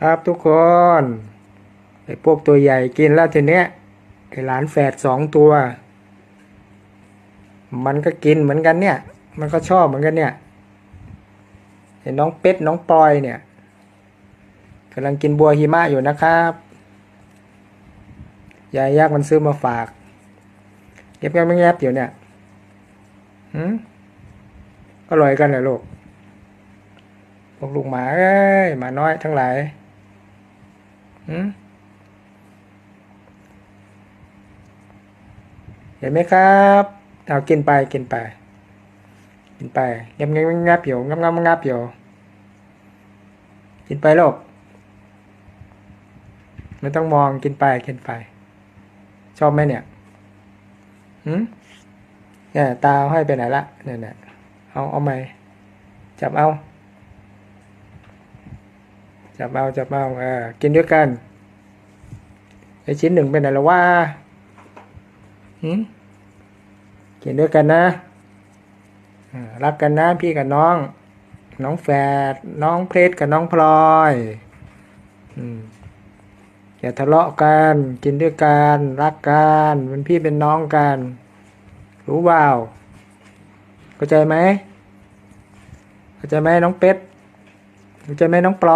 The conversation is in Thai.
ครับทุกคนไอ้พวกตัวใหญ่กินแล้วทีเนี้ยไอ้หลานแฝดสองตัว มันก็กินเหมือนกันเนี่ย มันก็ชอบเหมือนกันเนี่ยเห็นน้องเป็ดน้องปอยเนี่ยกำลังกินบัวหิมะอยู่นะครับยายยักมันซื้อมาฝากเก็บแงบแงบอยู่เนี่ยหืมอร่อยกันเหรอลูกพวกลูกหมาเอ้ยหมาน้อยทั้งหลาย เห็นไหมครับเอากินไปกินไป กินไปงับงับงับอยู่งับงับงับอยู่กินไปลูกไม่ต้องมองกินไปกินไป ชอบไหมเนี่ยหืมเนี่ยตาเอาให้ไปไหนละเนี่ยเนี่ยเอาเอาไหมจับเอา จับเอาจับเอาเออกินด้วยกันไอชิ้นหนึ่งเป็นไหนแล้ววะหืมกินด้วยกันนะรักกันนะพี่กับน้อง น้องแฝดน้องเพชรกับน้องพลอยอืมอย่าทะเลาะกันกินด้วยกันรักกันเป็นพี่เป็นน้องกัน รู้เปล่าเข้าใจไหมเข้าใจไหมน้องเป็ดเข้าใจไหมน้องปลอย